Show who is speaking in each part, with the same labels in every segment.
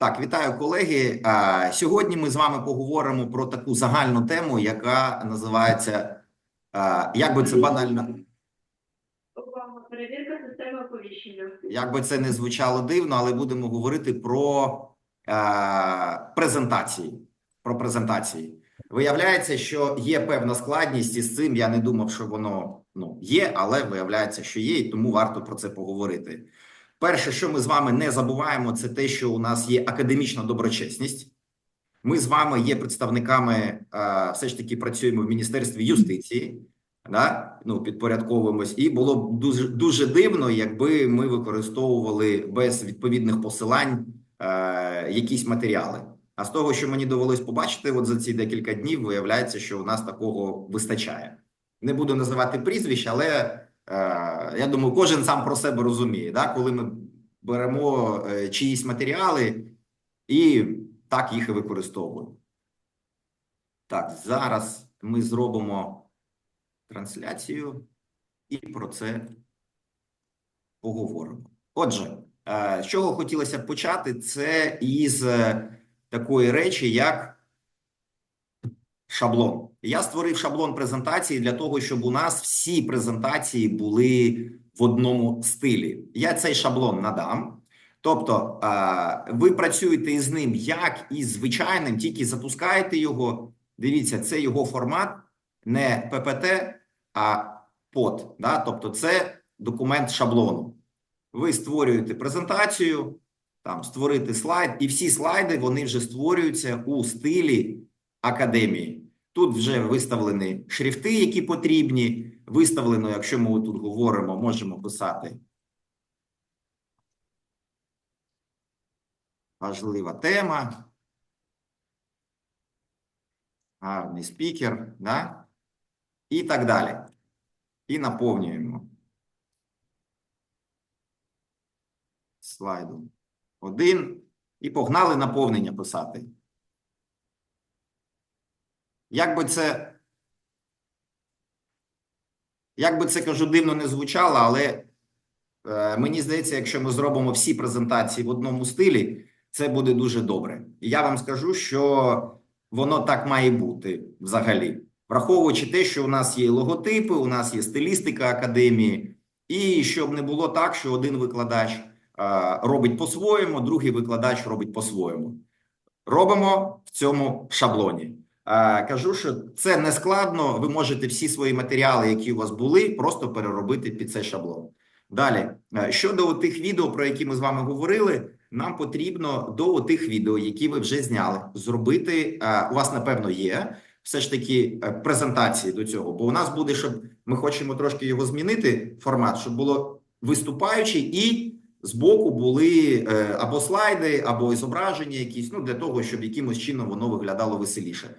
Speaker 1: Так, вітаю колеги. Сьогодні ми з вами поговоримо про таку загальну тему, яка називається як би це банально,
Speaker 2: перевірка системи оповіщення.
Speaker 1: як би це не звучало дивно, але будемо говорити про презентації. Про презентації. Виявляється, що є певна складність із цим. Я не думав, що воно ну є, але виявляється, що є, і тому варто про це поговорити. Перше, що ми з вами не забуваємо, це те, що у нас є академічна доброчесність. Ми з вами є представниками, е, все ж таки працюємо в Міністерстві юстиції, да? ну, підпорядковуємось, і було б дуже, дуже дивно, якби ми використовували без відповідних посилань е, якісь матеріали. А з того, що мені довелось побачити, от за ці декілька днів, виявляється, що у нас такого вистачає. Не буду називати прізвищ, але я думаю, кожен сам про себе розуміє, да? коли ми беремо е, чиїсь матеріали і так їх і використовуємо. Так, зараз ми зробимо трансляцію і про це поговоримо. Отже, е, з чого хотілося б почати, це із е, такої речі, як шаблон. Я створив шаблон презентації для того, щоб у нас всі презентації були в одному стилі. Я цей шаблон надам. Тобто, е, ви працюєте із ним як із звичайним, тільки запускаєте його. Дивіться, це його формат, не PPT, а POT. Да? Тобто, це документ шаблону. Ви створюєте презентацію, там створити слайд, і всі слайди вони вже створюються у стилі академії. Тут вже виставлені шрифти, які потрібні. Виставлено, якщо ми тут говоримо, можемо писати важлива тема. Гарний спікер, да? і так далі. І наповнюємо слайдом один. І погнали наповнення писати. Як би це, як би це кажу, дивно не звучало, але е, мені здається, якщо ми зробимо всі презентації в одному стилі, це буде дуже добре. І я вам скажу, що воно так має бути взагалі, враховуючи те, що у нас є логотипи, у нас є стилістика академії, і щоб не було так, що один викладач е, робить по-своєму, другий викладач робить по-своєму. Робимо в цьому шаблоні. Е, Кажу, що це не складно. Ви можете всі свої матеріали, які у вас були, просто переробити під цей шаблон. Далі, е, щодо тих відео, про які ми з вами говорили, нам потрібно до тих відео, які ви вже зняли, зробити. е, У вас напевно є все ж таки презентації до цього. Бо у нас буде, щоб ми хочемо трошки його змінити формат, щоб було виступаючий і збоку були або слайди, або зображення якісь, ну для того, щоб якимось чином воно виглядало веселіше.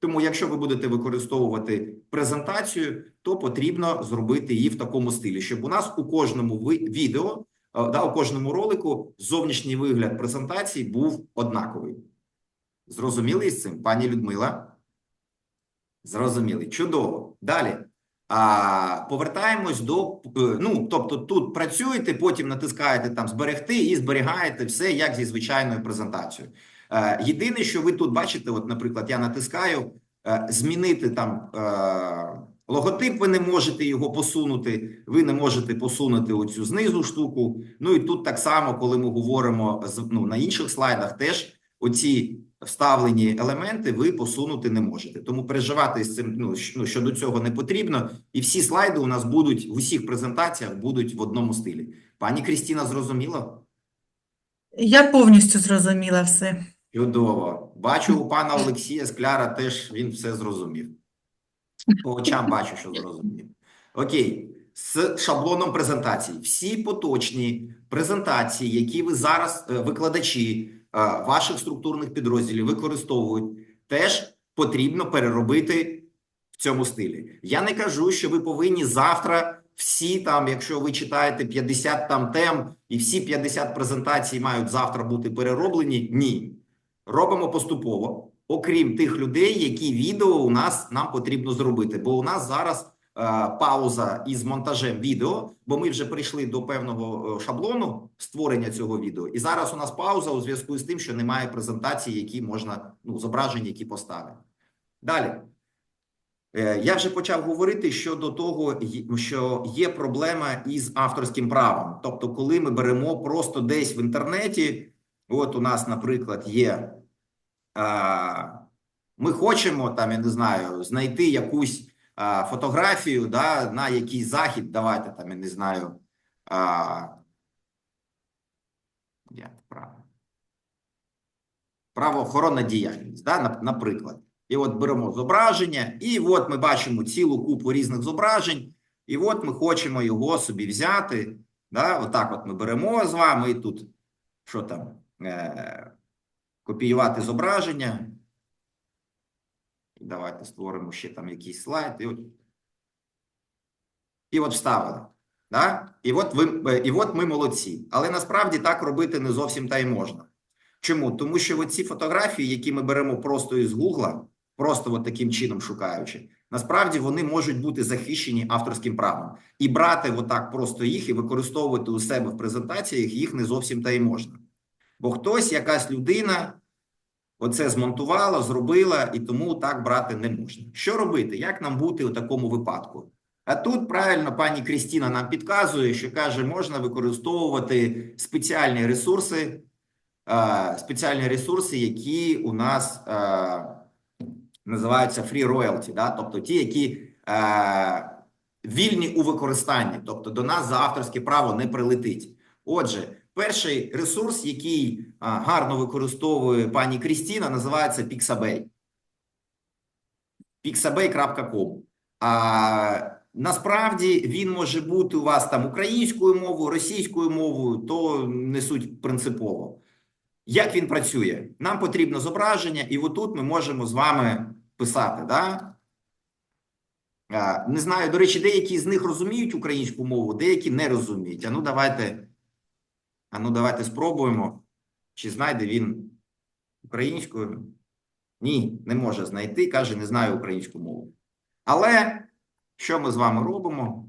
Speaker 1: Тому, якщо ви будете використовувати презентацію, то потрібно зробити її в такому стилі, щоб у нас у кожному відео, е, да, у кожному ролику зовнішній вигляд презентації був однаковий. Зрозуміли із цим, пані Людмила? Зрозуміли. Чудово. Далі. А, повертаємось до е, ну, тобто, тут працюєте, потім натискаєте там зберегти і зберігаєте все як зі звичайною презентацією. Е, єдине, що ви тут бачите, от, наприклад, я натискаю е, змінити там е, логотип, ви не можете його посунути, ви не можете посунути оцю знизу штуку. Ну і тут так само, коли ми говоримо ну, на інших слайдах, теж оці вставлені елементи ви посунути не можете. Тому переживати з цим ну, ну, щодо цього не потрібно. І всі слайди у нас будуть в усіх презентаціях будуть в одному стилі. Пані Крістіна, зрозуміло?
Speaker 3: Я повністю зрозуміла все.
Speaker 1: Чудово. Бачу у пана Олексія Скляра теж він все зрозумів. По очам бачу, що зрозумів. Окей. З шаблоном презентації. Всі поточні презентації, які ви зараз, е, викладачі е, ваших структурних підрозділів використовують, теж потрібно переробити в цьому стилі. Я не кажу, що ви повинні завтра всі там, якщо ви читаєте 50 там тем, і всі 50 презентацій мають завтра бути перероблені. Ні. Робимо поступово, окрім тих людей, які відео у нас нам потрібно зробити. Бо у нас зараз пауза із монтажем відео, бо ми вже прийшли до певного е, шаблону створення цього відео. І зараз у нас пауза у зв'язку з тим, що немає презентації, які можна, ну, зображень, які поставити. Далі. Е, Я вже почав говорити щодо того, що є проблема із авторським правом. Тобто, коли ми беремо просто десь в інтернеті, от у нас, наприклад, є. А, ми хочемо там, я не знаю, знайти якусь а, фотографію да, на якийсь захід. Давайте там, я не знаю. А, як право? Правоохоронна діяльність, да, наприклад. І от беремо зображення, і от ми бачимо цілу купу різних зображень, і от ми хочемо його собі взяти. Да, отак от ми беремо з вами і тут, що там, е, копіювати зображення. Давайте створимо ще там якийсь слайд. І от, і от вставили. Да? І, от ви, е, і от ми молодці. Але насправді так робити не зовсім та й можна. Чому? Тому що оці фотографії, які ми беремо просто із Гугла, просто от таким чином шукаючи, насправді вони можуть бути захищені авторським правом. І брати отак просто їх і використовувати у себе в презентаціях їх не зовсім та й можна. Бо хтось, якась людина, оце змонтувала, зробила, і тому так брати не можна. Що робити? Як нам бути у такому випадку? А тут правильно пані Крістіна нам підказує, що каже, можна використовувати спеціальні ресурси, спеціальні ресурси, які у нас називаються free royalty, да? тобто ті, які вільні у використанні, тобто до нас за авторське право не прилетить. Отже, перший ресурс, який гарно використовує пані Крістіна, називається Pixabay. Pixabay.com. А насправді він може бути у вас там українською мовою, російською мовою, то не суть принципово. Як він працює? Нам потрібно зображення, і отут ми можемо з вами писати. Да? Не знаю, до речі, деякі з них розуміють українську мову, деякі не розуміють. А ну давайте, а ну давайте спробуємо, чи знайде він українською. Ні, не може знайти, каже, не знаю українську мову. Але що ми з вами робимо?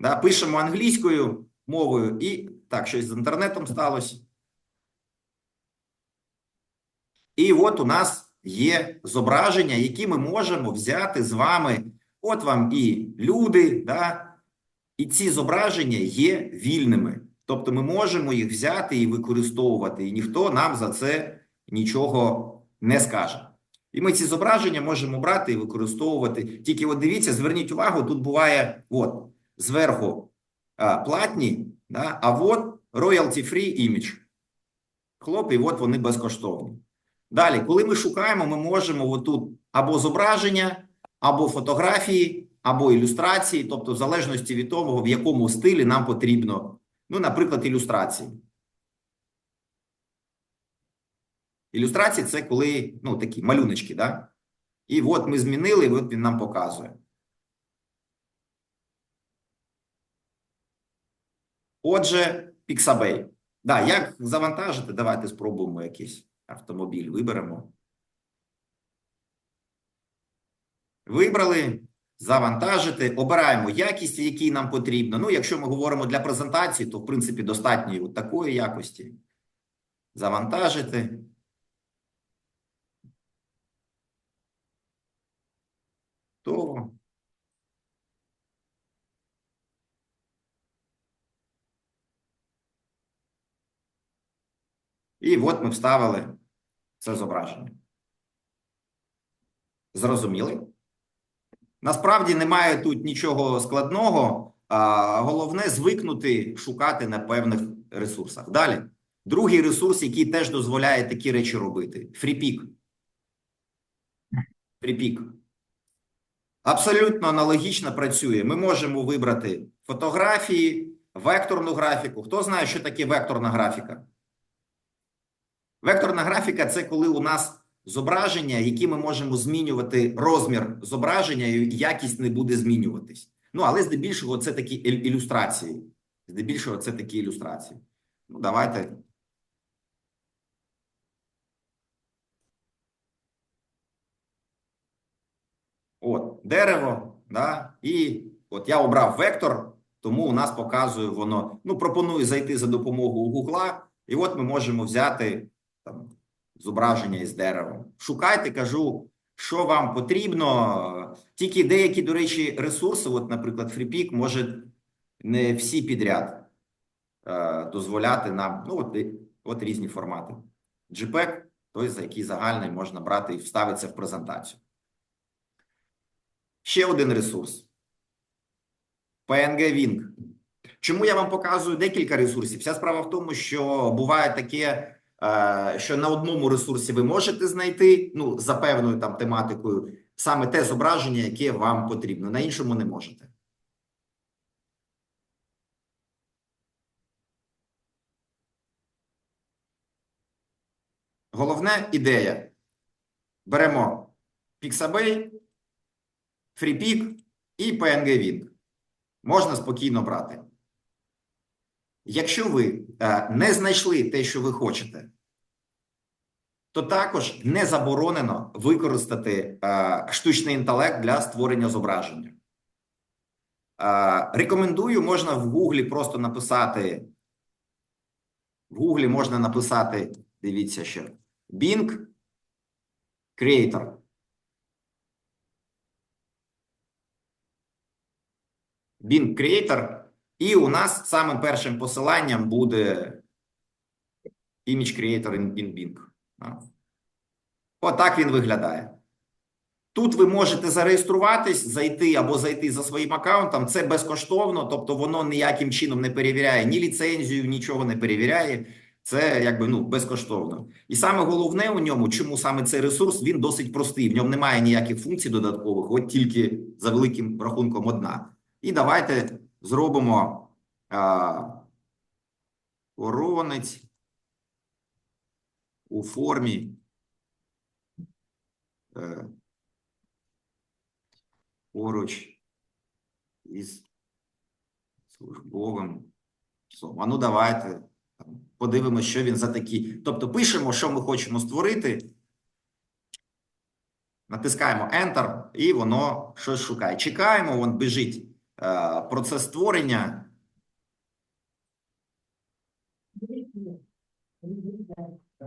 Speaker 1: Да, пишемо англійською мовою і так, щось з інтернетом сталося. І от у нас є зображення, які ми можемо взяти з вами. От вам і люди, да? І ці зображення є вільними. Тобто ми можемо їх взяти і використовувати, і ніхто нам за це нічого не скаже. І ми ці зображення можемо брати і використовувати. Тільки от дивіться, зверніть увагу, тут буває от зверху а, платні, да? а от royalty free image. Хлоп, от вони безкоштовні. Далі, коли ми шукаємо, ми можемо отут або зображення, або фотографії, або ілюстрації, тобто в залежності від того, в якому стилі нам потрібно, ну, наприклад, ілюстрації. Ілюстрації це коли, ну, такі малюночки, да? І от ми змінили, і от він нам показує. Отже, Pixabay. Да, як завантажити? Давайте спробуємо якийсь автомобіль. Виберемо. Вибрали. Завантажити. Обираємо якість, якій нам потрібно. Ну, якщо ми говоримо для презентації, то в принципі достатньо от такої якості. Завантажити. То. І от ми вставили це зображення. Зрозуміли? Насправді немає тут нічого складного, головне звикнути шукати на певних ресурсах. Далі. Другий ресурс, який теж дозволяє такі речі робити FreePic. FreePic. Абсолютно аналогічно працює. Ми можемо вибрати фотографії, векторну графіку. Хто знає, що таке векторна графіка? Векторна графіка це коли у нас зображення, які ми можемо змінювати розмір зображення, і якість не буде змінюватись. Ну, але здебільшого це такі ілюстрації. Здебільшого це такі ілюстрації. Ну, давайте. От, дерево, да, і от я обрав вектор, тому у нас показує воно. Ну, пропоную зайти за допомогою Гугла, і от ми можемо взяти там зображення із деревом. Шукайте, кажу, що вам потрібно. Тільки деякі, до речі, ресурси, от, наприклад, FreePic може не всі підряд е, дозволяти нам, ну, от, от різні формати. JPEG, той, за який загальний можна брати і вставиться в презентацію. Ще один ресурс. PNG Wing. Чому я вам показую декілька ресурсів? Вся справа в тому, що буває таке, е, що на одному ресурсі ви можете знайти, ну, за певною там тематикою, саме те зображення, яке вам потрібно, на іншому не можете. Головна ідея. Беремо Pixabay, FreePic і PNG Wing. Можна спокійно брати. Якщо ви е, не знайшли те, що ви хочете, то також не заборонено використати е, штучний інтелект для створення зображення. Е, рекомендую, можна в Гуглі просто написати. В Гуглі можна написати, дивіться ще, Bing Creator. Bing Creator. І у нас самим першим посиланням буде Image Creator in, in Bing. Отак він виглядає. Тут ви можете зареєструватись, зайти або зайти за своїм аккаунтом. Це безкоштовно, тобто воно ніяким чином не перевіряє ні ліцензію, нічого не перевіряє. Це якби ну безкоштовно. І саме головне у ньому, чому саме цей ресурс, він досить простий. В ньому немає ніяких функцій додаткових, от тільки за великим рахунком одна. І давайте зробимо а, коронець у формі е, поруч із службовим псом. А ну давайте подивимося, що він за такі. Тобто пишемо, що ми хочемо створити. Натискаємо Enter, і воно щось шукає. Чекаємо, він біжить процес створення.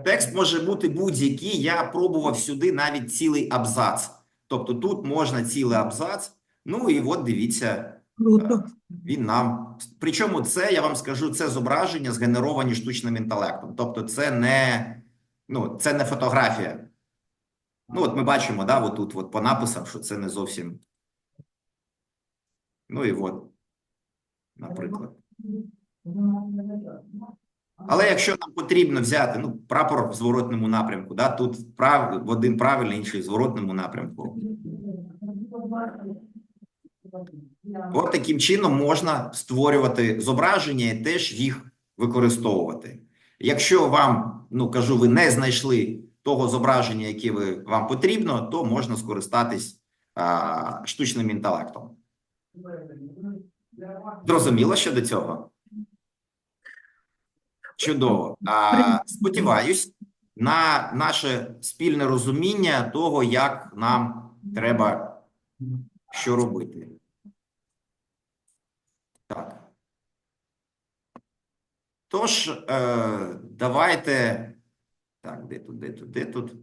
Speaker 1: Текст може бути будь-який. Я пробував сюди навіть цілий абзац. Тобто тут можна цілий абзац. Ну і от дивіться,
Speaker 3: Круто.
Speaker 1: він нам. Причому це, я вам скажу, це зображення згенеровані штучним інтелектом. Тобто, це не, ну, це не фотографія. Ну, от ми бачимо, да, отут, от по написам, що це не зовсім. Ну і от, наприклад. Але якщо нам потрібно взяти ну, прапор в зворотному напрямку, да, тут прав, один правильний, інший в зворотному напрямку. От таким чином можна створювати зображення і теж їх використовувати. Якщо вам, ну кажу, ви не знайшли того зображення, яке ви, вам потрібно, то можна скористатись а, штучним інтелектом. Зрозуміло щодо цього? Чудово. А, сподіваюсь на наше спільне розуміння того, як нам треба що робити. Так. Тож, е, давайте. Так, де тут, де тут, де тут?